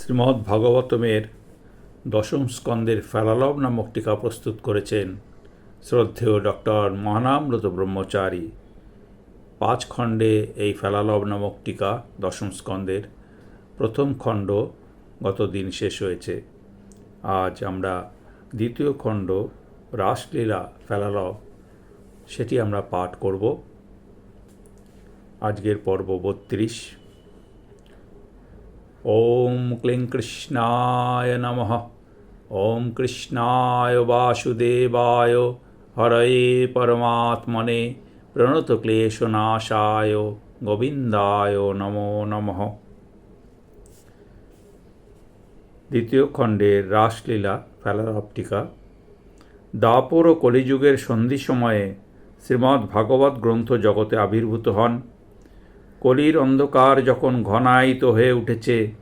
শ্রীমদ্ ভাগবতমের দশম স্কন্দের ফেলালব নামক টিকা প্রস্তুত করেছেন শ্রদ্ধেয় ডক্টর মহানামরত ব্রহ্মচারী। পাঁচ খণ্ডে এই ফেলালব নামক টিকা দশম স্কন্দের প্রথম খণ্ড গত দিন শেষ হয়েছে। আজ আমরা দ্বিতীয় খণ্ড রাসলীলা ফেলালব, সেটি আমরা পাঠ করব। আজকের পর্ব বত্রিশ। ক্লিং কৃষ্ণায় নমঃ। ওম কৃষ্ণায় বাসুদেবায়। হরয়ে পরমাত্মনে প্রণত ক্লেশনাশায়। গোবিন্দায় নমো নমঃ। দ্বিতীয় খণ্ডের রাসলীলা ফেলারপটিকা দাপর ও কলিযুগের সন্ধি সময়ে শ্রীমদ্ ভাগবত গ্রন্থ জগতে আবির্ভূত হন। কলির অন্ধকার যখন ঘনায়িত হয়ে উঠেছে,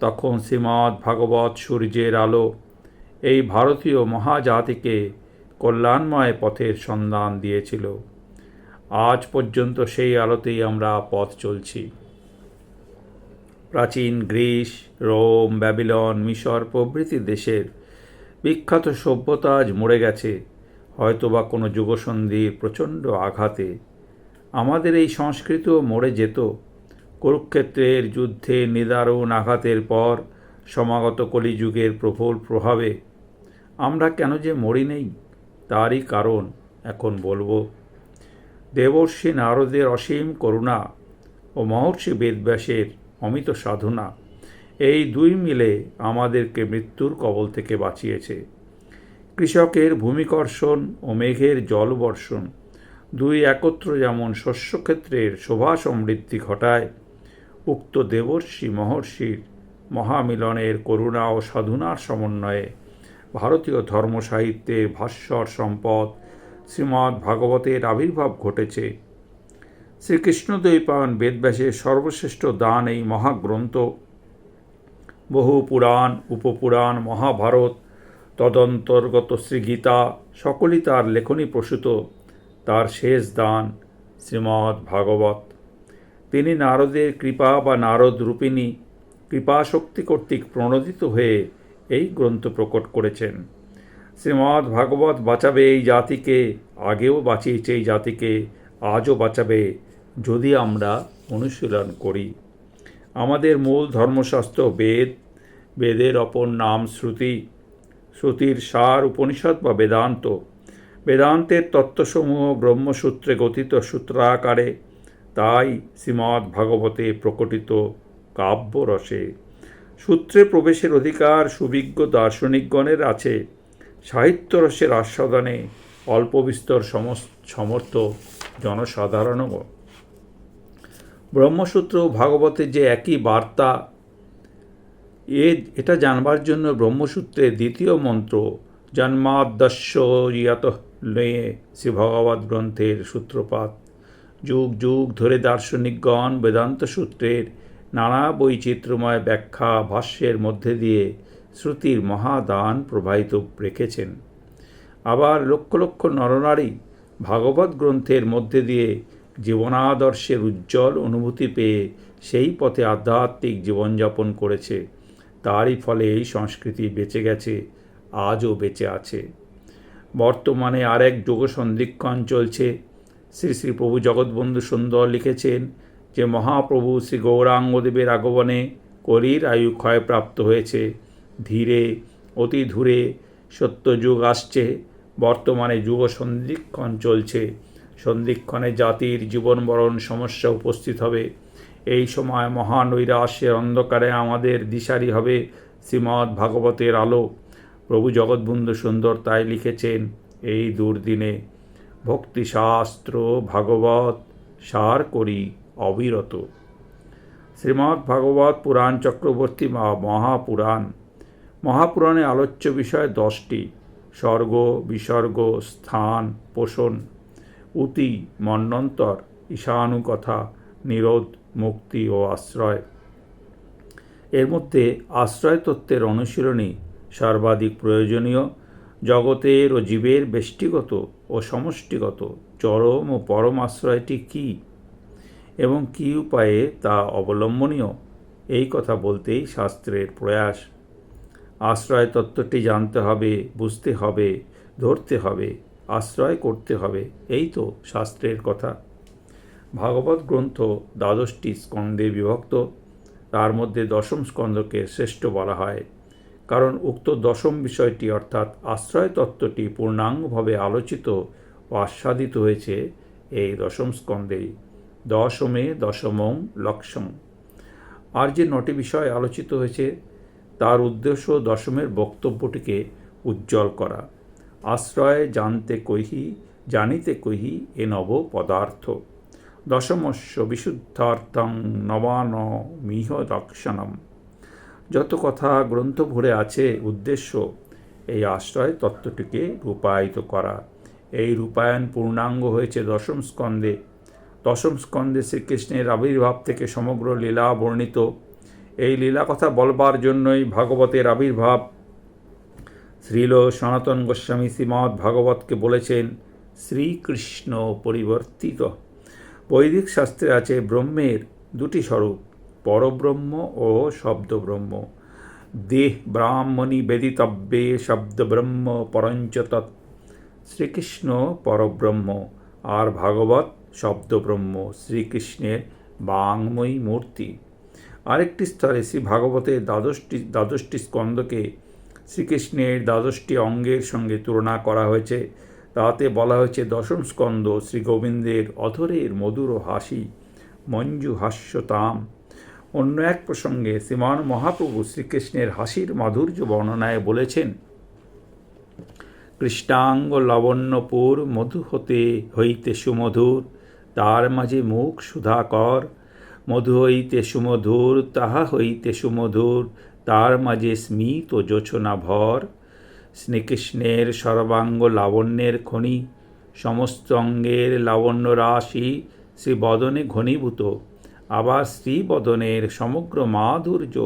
তখন শ্রীমদ্ ভাগবত সূর্যের আলো এই ভারতীয় মহাজাতিকে কল্যাণময় পথের সন্ধান দিয়েছিল। আজ পর্যন্ত সেই আলোতেই আমরা পথ চলছি। প্রাচীন গ্রিস, রোম, ব্যাবিলন, মিশর প্রভৃতি দেশের বিখ্যাত সভ্যতা আজ মরে গেছে। হয়তোবা কোনো যুগসন্ধির প্রচণ্ড আঘাতে আমাদের এই সংস্কৃত মরে যেত। কুরুক্ষেত্রের যুদ্ধে নিদারুণ আঘাতের পর সমাগত কলিযুগের প্রবল প্রভাবে আমরা কেন যে মরি নেই, তারই কারণ এখন বলব। দেবর্ষি নারদের অসীম করুণা ও মহর্ষি বেদব্যাসের অমিত সাধনা এই দুই মিলে আমাদেরকে মৃত্যুর কবল থেকে বাঁচিয়েছে। কৃষকের ভূমিকর্ষণ ও মেঘের জলবর্ষণ দুই একত্র যেমন শস্যক্ষেত্রের শোভা সমৃদ্ধি ঘটায়, উক্ত দেবর্ষি মহর্ষির মহামিলনের করুণা ও সাধুনার সমন্বয়ে ভারতীয় ধর্ম সাহিত্যের ভাস্বর সম্পদ শ্রীমদ্ ভাগবতের আবির্ভাব ঘটেছে। শ্রীকৃষ্ণদ্বৈপায়ন বেদব্যাসের সর্বশ্রেষ্ঠ দান এই মহাগ্রন্থ। বহু পুরাণ, উপপুরাণ, মহাভারত, তদন্তর্গত শ্রীগীতা সকলই তার লেখনী প্রসূত। তার শেষ দান শ্রীমদ্ ভাগবত। তিনি নারদের কৃপা বা নারদ রূপিণী, কৃপাশক্তি কর্তৃক প্রণোদিত হয়ে এই গ্রন্থ প্রকট করেছেন। শ্রীমদ্ ভাগবত বাঁচাবে এই জাতিকে, আগেও বাঁচিয়েছে এই জাতিকে, আজও বাঁচাবে যদি আমরা অনুশীলন করি। আমাদের মূল ধর্মশাস্ত্র বেদ, বেদের অপর নাম শ্রুতি, শ্রুতির সার উপনিষদ বা বেদান্ত বেদান্তের তত্ত্বসমূহ ব্রহ্মসূত্রে গঠিত সূত্রাকারে তাই শ্রীমদ্ ভাগবতে প্রকটিত কাব্যরসে। সূত্রে প্রবেশের অধিকার সুবিজ্ঞ দার্শনিকগণের আছে। সাহিত্যরসের আস্বাদনে অল্প বিস্তর সমর্থ জনসাধারণও। ব্রহ্মসূত্র ভাগবতের যে একই বার্তা, এ, এটা জানবার জন্য ব্রহ্মসূত্রের দ্বিতীয় মন্ত্র জন্মাদ্যস্য ইয়াত লয়ে শ্রী ভগবত গ্রন্থের সূত্রপাত। যুগ যুগ ধরে দার্শনিকগণ বেদান্ত সূত্রের নানা বৈচিত্র্যময় ব্যাখ্যা ভাষ্যের মধ্যে দিয়ে শ্রুতির মহাদান প্রবাহিত রেখেছেন। আবার লক্ষ লক্ষ নরনারী ভাগবত গ্রন্থের মধ্যে দিয়ে জীবনাদর্শের উজ্জ্বল অনুভূতি পেয়ে সেই পথে আধ্যাত্মিক জীবনযাপন করেছে। তারই ফলে এই সংস্কৃতি বেঁচে গেছে, আজও বেঁচে আছে। বর্তমানে আরেক যোগ সন্ধিক্ষণ চলছে। শ্রী শ্রী প্রভু জগৎবন্ধু সুন্দর লিখেছেন যে, মহাপ্রভু শ্রী গৌরাঙ্গদেবের আগমনে কলির আয়ু ক্ষয়প্রাপ্ত হয়েছে। ধীরে, অতি ধূরে সত্যযুগ আসছে। বর্তমানে যুগ সন্ধিক্ষণ চলছে। সন্ধিক্ষণে জাতির জীবনবরণ সমস্যা উপস্থিত হবে। এই সময় মহানৈরাশ্যের অন্ধকারে আমাদের দিশারি হবে শ্রীমদ্ ভাগবতের আলো। প্রভু জগৎবন্ধু সুন্দর তাই লিখেছেন, এই দুর্দিনে ভক্তিশাস্ত্র ভাগবত সার করি অবিরত। শ্রীমদ্ ভাগবত পুরাণ চক্রবর্তী মহাপুরাণ। মহাপুরাণে আলোচ্য বিষয় দশটি, স্বর্গ, বিসর্গ, স্থান, পোষণ, উতি, মন্নন্তর, ঈশানুকথা, নিরোধ, মুক্তি ও আশ্রয়। এর মধ্যে আশ্রয় তত্ত্বের অনুশীলনী সর্বাধিক প্রয়োজনীয়, জগতের ও জীবের ব্যষ্টিগত ও সমষ্টিগত চরম ও পরম আশ্রয়টি কী এবং কী উপায়ে তা অবলম্বনীয়? এই কথা বলতেই শাস্ত্রের প্রয়াস। আশ্রয় তত্ত্বটি জানতে হবে, বুঝতে হবে, ধরতে হবে, আশ্রয় করতে হবে, এই তো শাস্ত্রের কথা। ভাগবত গ্রন্থ দ্বাদশটি স্কন্ধে বিভক্ত। তার মধ্যে দশম স্কন্ধকে শ্রেষ্ঠ বলা হয়। কারণ উক্ত দশম বিষয়টি অর্থাৎ আশ্রয় তত্ত্বটি পূর্ণাঙ্গভাবে আলোচিত ও আস্বাদিত হয়েছে এই দশম স্কন্ধেই দশমে দশমং লক্ষম। আর যে নটি বিষয় আলোচিত হয়েছে, তার উদ্দেশ্য দশমের বক্তব্যটিকে উজ্জ্বল করা। আশ্রয় জানতে কহি, জানিতে কহি এ নব পদার্থ। দশমস্য বিশুদ্ধার্থং নবান মিহ দক্ষণম। যত কথা গ্রন্থ ভরে আছে উদ্দেশ্য, এই আশ্রয় তত্ত্বটিকে রূপায়িত করা। এই রূপায়ণ পূর্ণাঙ্গ হয়েছে দশম স্কন্ধে। দশম স্কন্ধে শ্রীকৃষ্ণের আবির্ভাব থেকে সমগ্র লীলা বর্ণিত। এই লীলা কথা বলবার জন্যই ভাগবতের আবির্ভাব। শ্রীল সনাতন গোস্বামী শ্রীমৎ ভাগবতকে বলেছেন, শ্রীকৃষ্ণ পরিবর্তিত। বৈদিক শাস্ত্রে আছে ব্রহ্মের দুটি স্বরূপ। পরব্রহ্ম ও শব্দব্রহ্ম। দেহ ব্রাহ্মণী বেদিতব্যে শব্দব্রহ্ম পরঞ্চ তৎ। শ্রীকৃষ্ণ পরব্রহ্ম, আর ভাগবত শব্দব্রহ্ম, শ্রীকৃষ্ণের বাংময়ী মূর্তি। আরেকটি স্তরে শ্রী ভাগবতের দ্বাদশটি দ্বাদশটি স্কন্দকে শ্রীকৃষ্ণের দ্বাদশটি অঙ্গের সঙ্গে তুলনা করা হয়েছে। তাতে বলা হয়েছে, দশম স্কন্দ শ্রী গোবিন্দের অধরের মধুর হাসি মঞ্জু হাস্যতাম অন্য এক প্রসঙ্গে শ্রীমান মহাপ্রভু শ্রীকৃষ্ণের হাসির মাধুর্য বর্ণনায় বলেছেন, কৃষ্ণাঙ্গ লাবণ্যপুর মধু হতে হইতে সুমধুর, তার মাঝে মুখ সুধাকর মধু হইতে সুমধুর, তাহা হইতে সুমধুর, তার মাঝে স্মিত ও জোছনা ভর। শ্রীকৃষ্ণের সর্বাঙ্গ লাবণ্যের খনি, সমস্ত অঙ্গের লাবণ্য রাশি শ্রীবদনে ঘনীভূত। আবার শ্রীবদনের সমগ্র মাধুর্য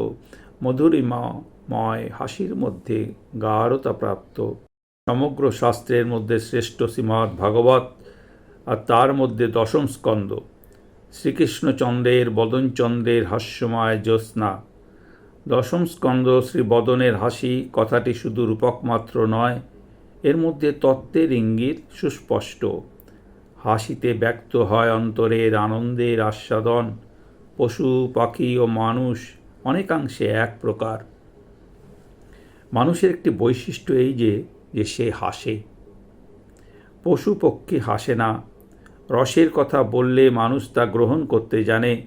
মধুরিমাময় হাসির মধ্যে গাঢ়তা প্রাপ্ত। সমগ্র শাস্ত্রের মধ্যে শ্রেষ্ঠ শ্রীমৎ ভাগবত আর তার মধ্যে দশম স্কন্দ। শ্রীকৃষ্ণচন্দ্রের বদনচন্দ্রের হাস্যময় জ্যোৎস্না। দশম স্কন্দ শ্রী বদনের হাসি কথাটি শুধু রূপক মাত্র নয়, এর মধ্যে তত্ত্বের ইঙ্গিত সুস্পষ্ট। হাসিতে ব্যক্ত হয় অন্তরের আনন্দের আস্বাদন। পশু, পাখি ও মানুষ অনেকাংশে এক প্রকার। মানুষের একটি বৈশিষ্ট্য এই যে যে সে হাসে। পশু পক্ষী হাসে না। রসের কথা বললে মানুষ তা গ্রহণ করতে জানে।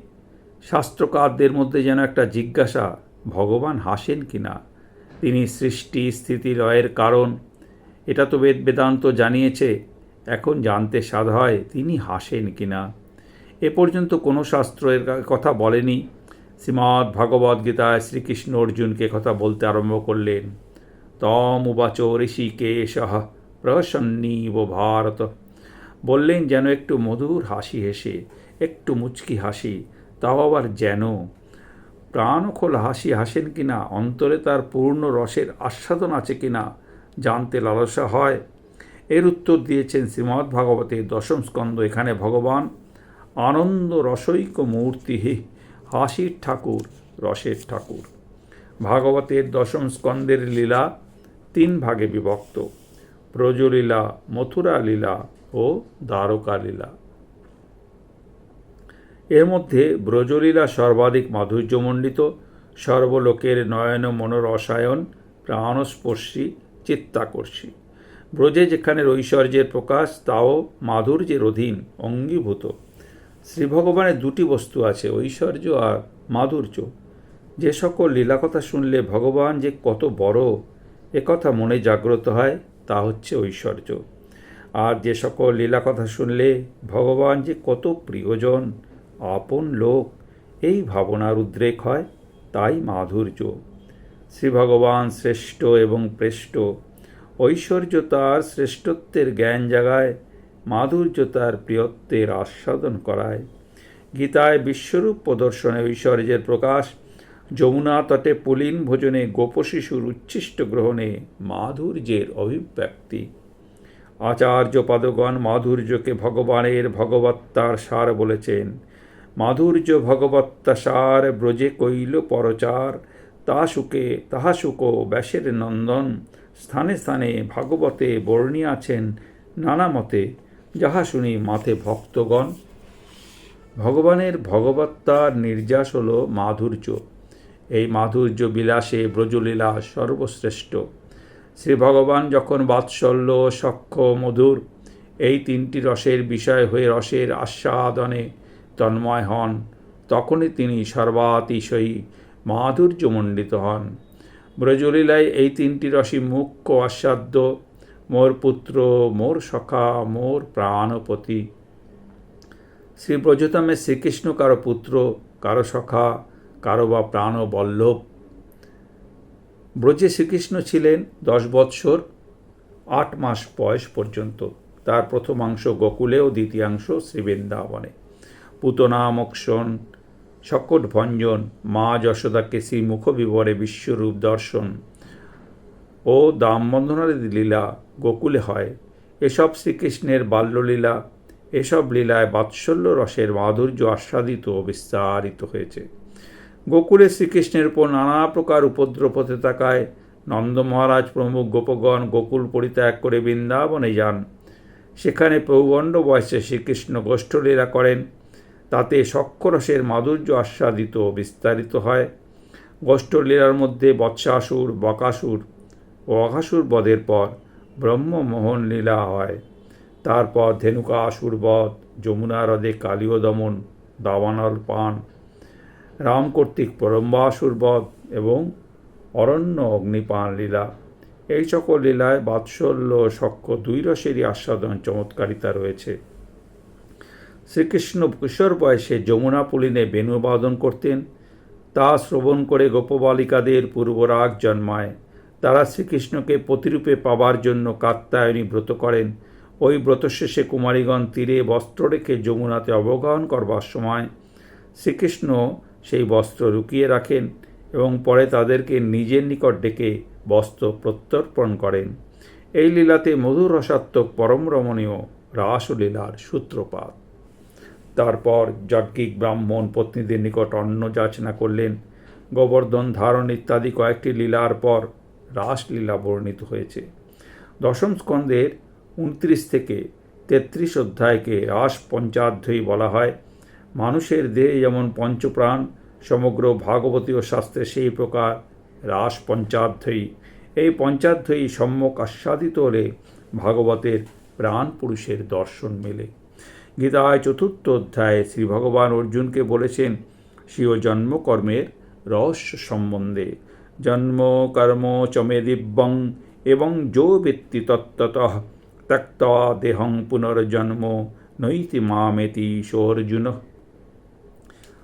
শাস্ত্রকারদের মধ্যে যেন একটা জিজ্ঞাসা, ভগবান হাসেন কি না? তিনি সৃষ্টি, স্থিতি, লয়ের কারণ, এটা তো বেদ বেদান্ত জানিয়েছে। এখন জানতে সাধ হয়, তিনি হাসেন কি না? এ পর্যন্ত কোনো শাস্ত্র এর কথা বলেনি। শ্রীমৎ ভগবদ গীতায় শ্রীকৃষ্ণ অর্জুনকে কথা বলতে আরম্ভ করলেন। তম উবাচ ঋষিকেশ প্রসন্নীব ভারত। বললেন, যেন একটু মধুর হাসি হেসে, একটু মুচকি হাসি, তাও আবার যেন। প্রাণখোল হাসি হাসেন কিনা, অন্তরে তার পূর্ণ রসের আস্বাদন আছে কিনা, জানতে লালসা হয়। এর উত্তর দিয়েছেন শ্রীমৎ ভাগবতের দশম স্কন্দ এখানে ভগবান আনন্দ রসৈক মূর্তি হে, হাসির ঠাকুর, রসের ঠাকুর। ভাগবতের দশম স্কন্দের লীলা তিন ভাগে বিভক্ত ব্রজলীলা মথুরা লীলা ও দ্বারকা লীলা। এর মধ্যে ব্রজলীলা সর্বাধিক মাধুর্যমণ্ডিত, সর্বলোকের নয়ন মনোরসায়ন, প্রাণস্পর্শী, চিত্তাকর্ষী। ব্রজে যেখানে ঐশ্বর্যের প্রকাশ, তাও মাধুর্যের অধীন অঙ্গীভূত। শ্রী ভগবানের দুটি বস্তু আছে, ঐশ্বর্য আর মাধুর্য। যে সকল লীলাকথা শুনলে ভগবান যে কত বড় একথা মনে জাগ্রত হয়, তা হচ্ছে ঐশ্বর্য। আর যে সকল লীলাকথা শুনলে ভগবান যে কত প্রিয়জন, আপন লোক, এই ভাবনার উদ্রেক হয়, তাই মাধুর্য। শ্রী ভগবান শ্রেষ্ঠ এবং প্রেষ্ট। ঐশ্বর্য তার শ্রেষ্ঠত্বের জ্ঞান জাগায় মাধুর্য তার প্রিয়ত্বের আস্বাদন করায়। গীতায় বিশ্বরূপ প্রদর্শনে ঐশ্বর্যের প্রকাশ। যমুনা তটে পুলিন ভোজনে গোপশিশুর উচ্ছিষ্ট গ্রহণে মাধুর্যের অভিব্যক্তি। আচার্য পাদগণ মাধুর্যকে ভগবানের ভগবত্তার সার বলেছেন। মাধুর্য ভগবত্তা সার ব্রজে কইল পরচার। তা সুকে তাহা সুক ব্যাসের নন্দন। স্থানে স্থানে ভাগবতে বর্ণিয়াছেন নানা মতে। যাহা শুনি মাথে ভক্তগণ, ভগবানের ভগবত্তার নির্যাস হল মাধুর্য। এই মাধুর্য বিলাসে ব্রজলীলা সর্বশ্রেষ্ঠ। শ্রী ভগবান যখন বাৎসল্য সক্ষ মধুর, এই তিনটি রসের বিষয় হয়ে রসের আস্বাদনে তন্ময় হন, তখনই তিনি সর্বাতিশয়ী মাধুর্যমণ্ডিত হন। ব্রজলীলায় এই তিনটি রসই মুখ্য আস্বাদ্য। মোর পুত্র, মোর সখা, মোর প্রাণপতি। শ্রী ব্রজতমে শ্রীকৃষ্ণ, কারও পুত্র, কারও সখা, কারও বা প্রাণ বল্লভ। ব্রজে শ্রীকৃষ্ণ ছিলেন দশ বৎসর, আট মাস বয়স পর্যন্ত। তার প্রথমাংশ গোকুলে ও দ্বিতীয়াংশ শ্রীবৃন্দাবনে। পুতনা মোক্ষণ সকট ভঞ্জন, মা যশোদাকে শ্রীমুখ বিবরে বিশ্বরূপ দর্শন। ও দামবন্ধনার লীলা গোকুলে হয়। এসব শ্রীকৃষ্ণের বাল্যলীলা, এসব লীলায় বাৎসল্য রসের মাধুর্য আস্বাদিত ও বিস্তারিত হয়েছে। গোকুলে শ্রীকৃষ্ণের উপর নানা প্রকার উপদ্রব হতে থাকায় নন্দ মহারাজ প্রমুখ গোপগণ গোকুল পরিত্যাগ করে বৃন্দাবনে যান। সেখানে প্রৌগণ্ড বয়সে শ্রীকৃষ্ণ গোষ্ঠলীলা করেন। তাতে সক্ষরসের মাধুর্য আস্বাদিত বিস্তারিত হয়। গোষ্ঠলীলার মধ্যে বৎসাসুর, বকাসুর অঘাসুর বধের পর ব্রহ্মমোহন লীলা হয়। তারপর ধেনুকা আসুর বধ, যমুনা হ্রদে কালীয় দমন, দাবানল পান, রাম কর্তৃক পরম্বাসুর বধ এবং অরণ্য অগ্নিপান লীলা। এই সকল লীলায় বাৎসল্য, সক্ষ দুই রসেরই আস্বাদন চমৎকারিতা রয়েছে। শ্রীকৃষ্ণ কিশোর বয়সে যমুনা পুলিনে বেণুবাদন করতেন। তা শ্রবণ করে গোপবালিকাদের পূর্বরাগ জন্মায়। তারা শ্রীকৃষ্ণকে প্রতিরূপে পাবার জন্য কাত্তায়নী ব্রত করেন। ওই ব্রত শেষে কুমারীগণ তীরে বস্ত্র রেখে যমুনাতে অবগাহন করবার সময় শ্রীকৃষ্ণ সেই বস্ত্র লুকিয়ে রাখেন এবং পরে তাদেরকে নিজের নিকট ডেকে বস্ত্র প্রত্যর্পণ করেন। এই লীলাতে মধুর রসাত্মক পরম রমণীয় রাসলীলার সূত্রপাত। তারপর যাজ্ঞিক ব্রাহ্মণ পত্নীদের নিকট অন্ন যাচনা করলেন। গোবর্ধন, ধারণ ইত্যাদি কয়েকটি লীলার পর রাসলীলা বর্ণিত হয়েছে। দশম স্কন্দের উনত্রিশ থেকে তেত্রিশ অধ্যায়কে রাস পঞ্চাধ্যায়ী বলা হয়। মানুষের দেহে যেমন পঞ্চপ্রাণ, সমগ্র ভাগবতীয় শাস্ত্রে সেই প্রকার রাস পঞ্চাধ্যায়ী এই পঞ্চাধ্যায়ী সম্যক আস্বাদিত হলে ভাগবতের প্রাণ পুরুষের দর্শন মেলে। গীতায় চতুর্থ অধ্যায়ে শ্রী ভগবান অর্জুনকে বলেছেন, স্বীয় জন্মকর্মের রহস্য সম্বন্ধে জন্ম কর্ম চমে দিব্যং এবং যো ব্যক্তি তত্ত্বত ত্যক্তা দেহং পুনর্জন্ম নৈতি মামেতি সোর্জুন।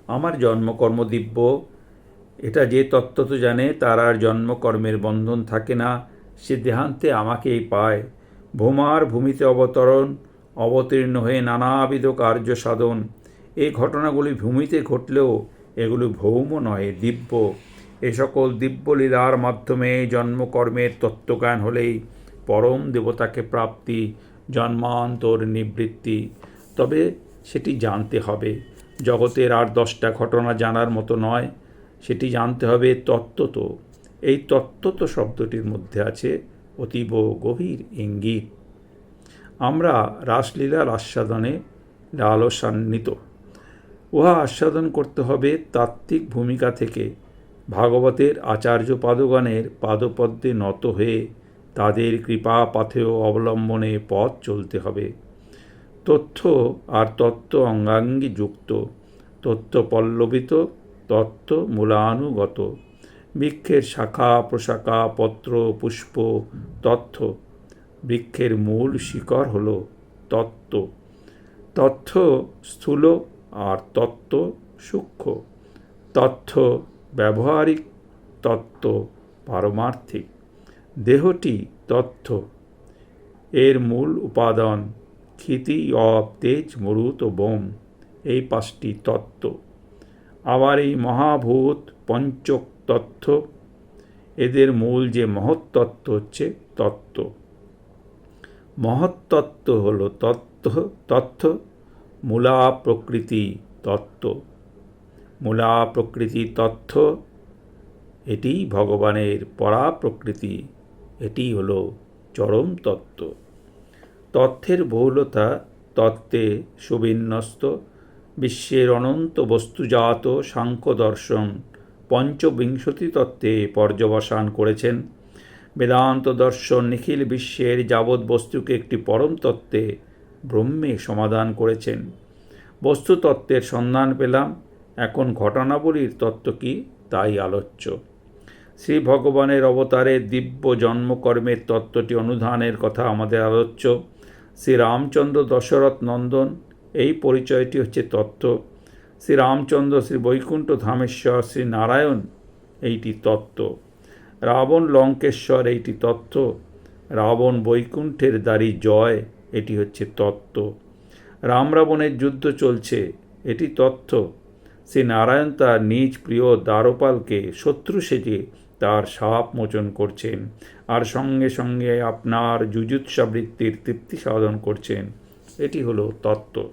আমার জন্মকর্ম দিব্য। এটা যে তত্ত্ব তো জানে, তার আর জন্মকর্মের বন্ধন থাকে না। সে দেহান্তে আমাকেই পায়। ভূমার ভূমিতে অবতরণ, অবতীর্ণ হয়ে নানাবিধ কার্য সাধন। এই ঘটনাগুলি ভূমিতে ঘটলেও এগুলি ভৌম নয়, দিব্য। এ সকল দিব্য লীলার মাধ্যমে জন্মকর্মের তত্ত্বজ্ঞান হলেই পরম দেবতাকে প্রাপ্তি, জন্মান্তর নিবৃত্তি। তবে সেটি জানতে হবে। জগতের আর দশটা ঘটনা জানার মতো নয়, সেটি জানতে হবে তত্ত্বত। এই তত্ত্বত শব্দটির মধ্যে আছে অতীব গভীর ইঙ্গিত। আমরা রাসলীলার আস্বাদনে লালসান্বিত। উহা আস্বাদন করতে হবে তাত্ত্বিক ভূমিকা থেকে। ভাগবতের আচার্য পাদগণের পাদপদ্মে নত হয়ে তাদের কৃপা পাথেয় অবলম্বনে পথ চলতে হবে। তথ্য আর তত্ত্ব অঙ্গাঙ্গী যুক্ত। তত্ত্ব পল্লবিত, তত্ত্ব মূলানুগত। বৃক্ষের শাখা, প্রশাখা, পত্র, পুষ্প, তথ্য। বৃক্ষের মূল শিকড় হল তত্ত্ব। তথ্য স্থূল আর তত্ত্ব সূক্ষ্ম। তথ্য ব্যবহারিক তত্ত্ব পারমার্থিক। দেহটি তথ্য এর মূল উপাদান ক্ষিতি, অব, তেজ, মরুত বোম। এই পাঁচটি তত্ত্ব। আবার এই মহাভূত পঞ্চক তত্ত্ব, এদের মূল যে মহত্তত্ত্ব হচ্ছে তত্ত্ব। মহত্তত্ত্ব হল তত্ত্ব তথ্য মূলা প্রকৃতি তত্ত্ব। মূলা প্রকৃতি তথ্য এটিই ভগবানের পরা প্রকৃতি এটি হলো চরম তত্ত্ব। তথ্যের বহুলতা তত্ত্বে সুবিন্যস্ত, বিশ্বের অনন্ত বস্তুজাত সাংখ্য দর্শন পঞ্চবিংশতি তত্ত্বে পর্যবসান করেছেন। বেদান্ত দর্শন নিখিল বিশ্বের যাবৎ বস্তুকে একটি পরম তত্ত্বে ব্রহ্মে সমাধান করেছেন। বস্তুতত্ত্বের সন্ধান পেলাম। এখন ঘটনাবলীর তত্ত্ব কি? তাই আলোচ্য। শ্রী ভগবানের অবতারে দিব্য জন্মকর্মের তত্ত্বটি অনুধানের কথা আমাদের আলোচ্য। শ্রী রামচন্দ্র দশরথ নন্দন, এই পরিচয়টি হচ্ছে তত্ত্ব। শ্রী রামচন্দ্র শ্রী বৈকুণ্ঠ ধামেশ্বর শ্রী নারায়ণ এইটি তত্ত্ব। রাবণ লঙ্কেশ্বর, এইটি তত্ত্ব। রাবণ বৈকুণ্ঠের দ্বারি জয়, এটি হচ্ছে তত্ত্ব। রাম রাবণের যুদ্ধ চলছে, এটি তথ্য শ্রী নারায়ণ তার নিজ প্রিয় দ্বারপালকে শত্রু সেজে তার সাপ মোচন করছেন। আর সঙ্গে সঙ্গে আপনার যুজুৎসাবৃত্তির তৃপ্তি সাধন করছেন। এটি হলো তত্ত্ব।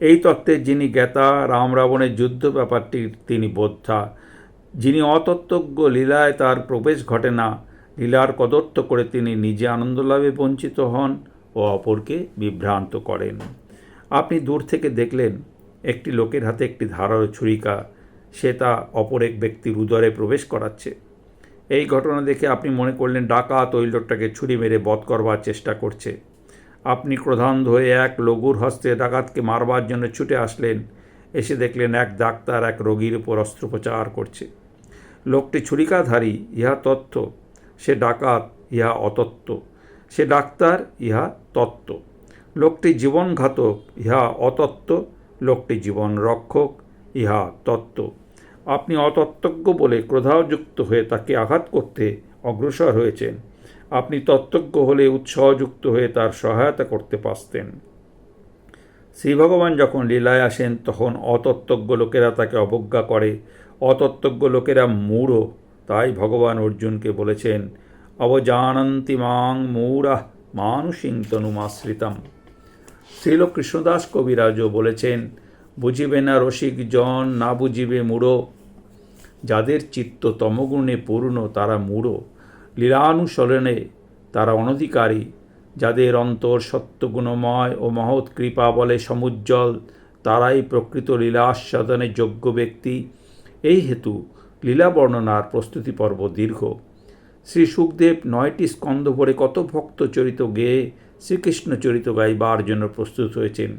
এই তত্ত্বের যিনি জ্ঞাতা রাম রাবণের যুদ্ধ ব্যাপারটি তিনি বোদ্ধা। যিনি অতত্ত্বজ্ঞ লীলায় তার প্রবেশ ঘটে না, লীলার কদর্থ করে তিনি নিজে আনন্দ লাভে বঞ্চিত হন ও অপরকে বিভ্রান্ত করেন। আপনি দূর থেকে দেখলেন একটি লোকের হাতে একটি ধারালো ছুরিকা, সে তা অপর এক ব্যক্তির উদরে প্রবেশ করাচ্ছে। এই ঘটনা দেখে আপনি মনে করলেন, ডাকাত ওই লোকটাকে ছুরি মেরে বধ করবার চেষ্টা করছে। আপনি ক্রধান্ধ হয়ে এক লঘুর হস্তে ডাকাতকে মারবার জন্য ছুটে আসলেন। এসে দেখলেন এক ডাক্তার এক রোগীর উপর অস্ত্রোপচার করছে। লোকটি ছুরিকাধারী, ইহা তথ্য। সে ডাকাত, ইহা অতত্ত্ব। সে ডাক্তার, ইহা তত্ত্ব। লোকটি জীবনঘাতক, ইহা অতত্ত্ব। লোকটি জীবন রক্ষক, ইহা তত্ত্ব। আপনি অতত্ত্বজ্ঞ বলে ক্রোধাযুক্ত হয়ে তাকে আঘাত করতে অগ্রসর হয়েছেন। আপনি তত্ত্বজ্ঞ হলে উৎসাহযুক্ত হয়ে তার সহায়তা করতে পারতেন। শ্রী ভগবান যখন লীলায় আসেন, তখন অতত্ত্বজ্ঞ লোকেরা তাকে অবজ্ঞা করে। অতত্ত্বজ্ঞ লোকেরা মূঢ়। তাই ভগবান অর্জুনকে বলেছেন, অবজানন্তি মাং মূঢ়াহ মানুষিং তনুমাশ্রিতাম। শ্রীল কৃষ্ণদাস কবিরাজও বলেছেন, বুঝিবে না রসিক জন, না বুঝিবে মূঢ়। যাদের চিত্ত তমগুণে পূর্ণ, তারা মূঢ়। লীলানুসরণে তারা অনধিকারী। যাদের অন্তর সত্যগুণময় ও মহৎ কৃপা বলে সমুজ্জ্বল, তারাই প্রকৃত লীলা আস্বাদনে যোগ্য ব্যক্তি। এই হেতু লীলা বর্ণনার প্রস্তুতি পর্ব দীর্ঘ। শ্রী সুখদেব নয়টি স্কন্ধ ভরে কত ভক্ত চরিত গেয়ে শ্রীকৃষ্ণ চরিত গাইবার জন্য প্রস্তুত হয়েছেন।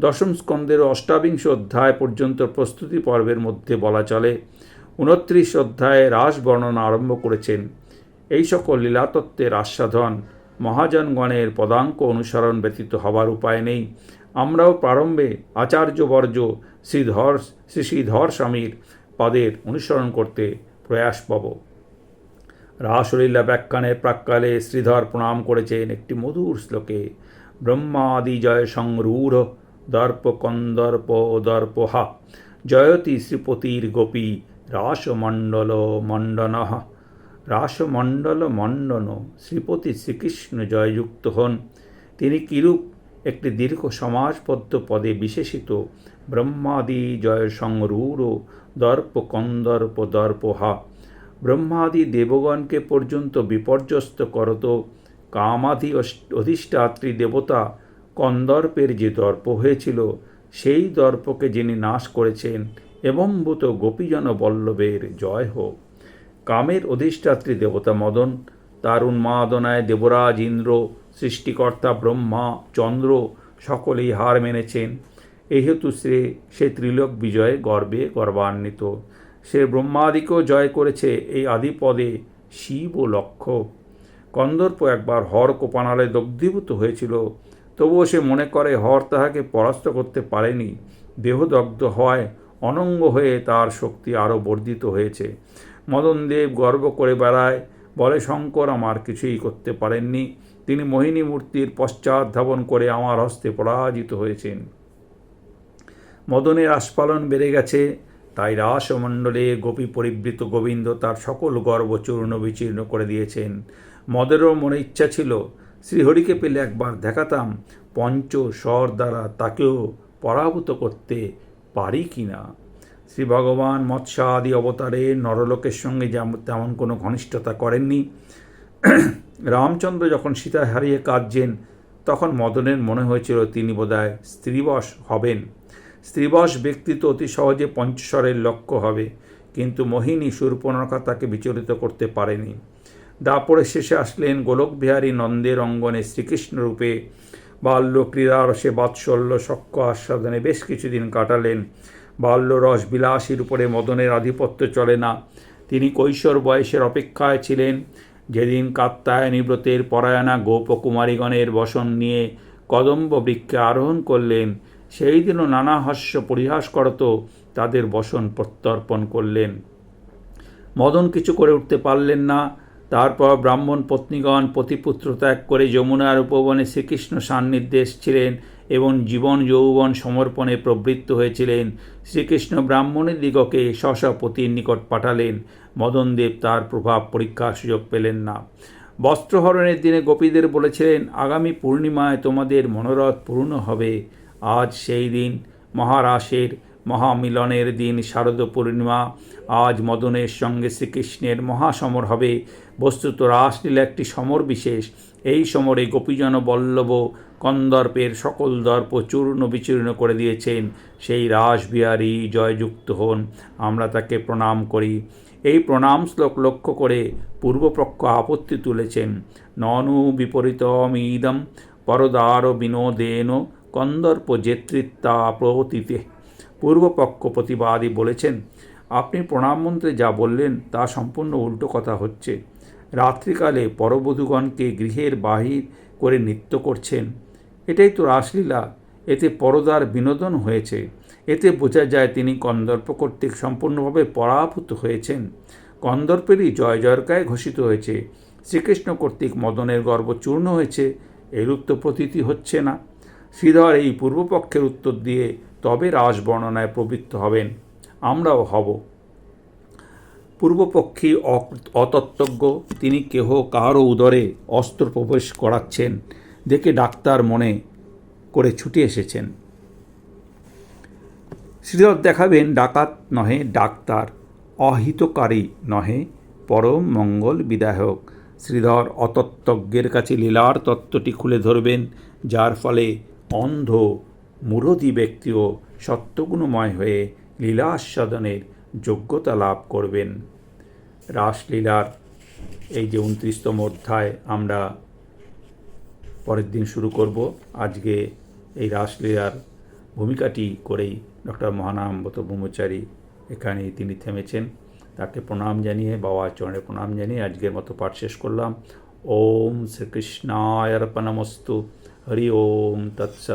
দশম স্কন্ধের অষ্টাবিংশ অধ্যায় পর্যন্ত প্রস্তুতি পর্বের মধ্যে বলা চলে, উনত্রিশ অধ্যায়ে রাস বর্ণনা আরম্ভ করেছেন। এই সকল লীলাতত্ত্বের আস্বাদন মহাজনগণের পদাঙ্ক অনুসরণ ব্যতীত হবার উপায় নেই। আমরাও প্রারম্ভে আচার্যবর্য শ্রীধর শ্রী শ্রীধর স্বামীর পদের অনুসরণ করতে প্রয়াস পাব। রাসলীলা ব্যাখ্যানের প্রাক্কালে শ্রীধর প্রণাম করেছেন একটি মধুর শ্লোকে। ব্রহ্মাদি জয় সংরূঢ়, দর্প কন্দর্প দর্পহা জয়তি শ্রীপতির গোপী রাসমণ্ডল মণ্ডন। রাসমণ্ডল মণ্ডন, শ্রীপতি শ্রীকৃষ্ণ জয়যুক্ত হন। তিনি কিরূপ একটি দীর্ঘ সমাজবদ্ধ পদে বিশেষিত, ব্রহ্মাদি জয় সংরূঢ়, দর্প কন্দর্প দর্পহা ব্রহ্মাদি দেবগণকে পর্যন্ত বিপর্যস্ত করত। কামাধি অধিষ্ঠাত্রী দেবতা কন্দর্পের যে দর্প হয়েছিল, সেই দর্পকে যিনি নাশ করেছেন এবং ভূত গোপীজন বল্লভের জয় হোক। কামের অধিষ্ঠাত্রী দেবতা মদন, তার উন্মাদনায় দেবরাজ ইন্দ্র, সৃষ্টিকর্তা ব্রহ্মা, চন্দ্র সকলেই হার মেনেছেন। এই হেতু সে ত্রিলোক বিজয়ে গর্বে গর্বান্বিত। সে ব্রহ্মাদিকেও জয় করেছে এই আদিপদে শিব ও লক্ষ্য কন্দর্প একবার হর কোপানালে দগ্ধীভূত হয়েছিল, তবুও সে মনে করে হর তাহাকে পরাস্ত করতে পারেনি। দেহদগ্ধ হয় অনঙ্গ হয়ে তার শক্তি আরও বর্ধিত হয়েছে। মদনদেব গর্ব করে বেড়ায়, বলে, শঙ্কর আমার কিছুই করতে পারেননি। তিনি মোহিনী মূর্তির পশ্চাৎ ধাবন করে আমার হস্তে পরাজিত হয়েছেন। মদনের আস্ফালন বেড়ে গেছে তাই রাসমণ্ডলে গোপী পরিবৃত গোবিন্দ তার সকল গর্ব চূর্ণ বিচীর্ণ করে দিয়েছেন। মদেরও মনে ইচ্ছা ছিল, শ্রীহরিকে পেলে একবার দেখাতাম পঞ্চ স্বর দ্বারা তাকেও পরাভূত করতে পারি কি না শ্রী ভগবান মৎস্য আদি অবতারে নরলোকের সঙ্গে যেমন তেমন কোনো ঘনিষ্ঠতা করেননি। রামচন্দ্র যখন সীতা হারিয়ে কাঁদছেন, তখন মদনের মনে হয়েছিল তিনি বোধহয় স্ত্রীবশ হবেন। স্ত্রীবশ ব্যক্তি তো অতি সহজে পঞ্চস্বরের লক্ষ্য হবে, কিন্তু মোহিনী সুরপনখা তাকে বিচলিত করতে পারেনি। দাপড়ে শেষে আসলেন গোলকবিহারী নন্দের অঙ্গনে শ্রীকৃষ্ণ রূপে। বাল্য ক্রীড়ারসে বাৎসল্য সক্ষ আস্বাদনে বেশ কিছুদিন কাটালেন। বাল্যরস বিলাসীর উপরে মদনের আধিপত্য চলে না। তিনি কৈশোর বয়সের অপেক্ষায় ছিলেন। যেদিন কাত্তায়নী ব্রতের পরায়ণা গোপকুমারীগণের বসন নিয়ে কদম্ব বৃক্ষে আরোহণ করলেন সেই দিনও নানা হাস্য পরিহাস করত তাদের বসন প্রত্যর্পণ করলেন। মদন কিছু করে উঠতে পারলেন না। তারপর ব্রাহ্মণ পত্নীগণ পতিপুত্র ত্যাগ করে যমুনার উপবনে শ্রীকৃষ্ণ সান্নিধ্যে ছিলেন এবং জীবন যৌবন সমর্পণে প্রবৃত্ত হয়েছিলেন। শ্রীকৃষ্ণ ব্রাহ্মণের দিগকে স্ব পতির নিকট পাঠালেন। মদনদেব তার প্রভাব পরীক্ষার সুযোগ পেলেন না। বস্ত্রহরণের দিনে গোপীদের বলেছিলেন, আগামী পূর্ণিমায় তোমাদের মনোরথ পূর্ণ হবে। আজ সেই দিন মহারাসের মহামিলনের দিন শারদ পূর্ণিমা আজ মদনের সঙ্গে শ্রীকৃষ্ণের মহাসমর হবে। বস্তুত রাসলীলা একটি সমর বিশেষ। এই সমরে গোপীজন বল্লভ কন্দর্পের সকল দর্প চূর্ণ বিচূর্ণ করে দিয়েছেন। সেই রাসবিহারী জয়যুক্ত হন। আমরা তাকে প্রণাম করি। এই প্রণাম শ্লোক লক্ষ্য করে পূর্বপক্ষ আপত্তি তুলেছেন। ননু বিপরীতমিদম পরদার বিনোদেন কন্দর্প জেতৃত্বা প্রতীতে পূর্বপক্ষ প্রতিবাদী বলেছেন, আপনি প্রণাম মন্ত্রে যা বললেন তা সম্পূর্ণ উল্টো কথা হচ্ছে। রাত্রিকালে পরবধূগণকে গৃহের বাহির করে নৃত্য করছেন। এটাই তো রাসলীলা। এতে পরদার বিনোদন হয়েছে। এতে বোঝা যায় তিনি কন্দর্প কর্তৃক সম্পূর্ণভাবে পরাভূত হয়েছেন। কন্দর্পেরই জয় জয়কায় ঘোষিত হয়েছে। শ্রীকৃষ্ণ কর্তৃক মদনের গর্ব চূর্ণ হয়েছে। এরূপ তো প্রতীতি হচ্ছে না। শ্রীধর এই পূর্বপক্ষের উত্তর দিয়ে তবে রাস বর্ণনায় প্রবৃত্ত হবেন। আমরাও হব। পূর্বপক্ষী অতত্ত্বজ্ঞ, তিনি কেহ কারও উদরে অস্ত্র প্রবেশ করাচ্ছেন, দেখে ডাক্তার মনে করে ছুটে এসেছেন। শ্রীধর দেখাবেন, ডাকাত নহে, ডাক্তার অহিতকারী নহে, পরম মঙ্গল বিধায়ক। শ্রীধর অতত্ত্বজ্ঞের কাছে লীলার তত্ত্বটি খুলে ধরবেন, যার ফলে অন্ধ মুরধী ব্যক্তিও সত্যগুণময় হয়ে লীলা আস্বাদনের যোগ্যতা লাভ করবেন। রাসলীলার এই যে উনত্রিশতম অধ্যায় আমরা পরের দিন শুরু করব। আজকে এই রাসলীলার ভূমিকাটি করেই ডক্টর মহানামবত ব্রহ্মচারী এখানেই তিনি থেমেছেন। তাকে প্রণাম জানিয়ে বাবা চরণে প্রণাম জানিয়ে আজকের মতো পাঠ শেষ করলাম। ওম শ্রীকৃষ্ণায় অর্পণমস্তু হরি ওম তৎস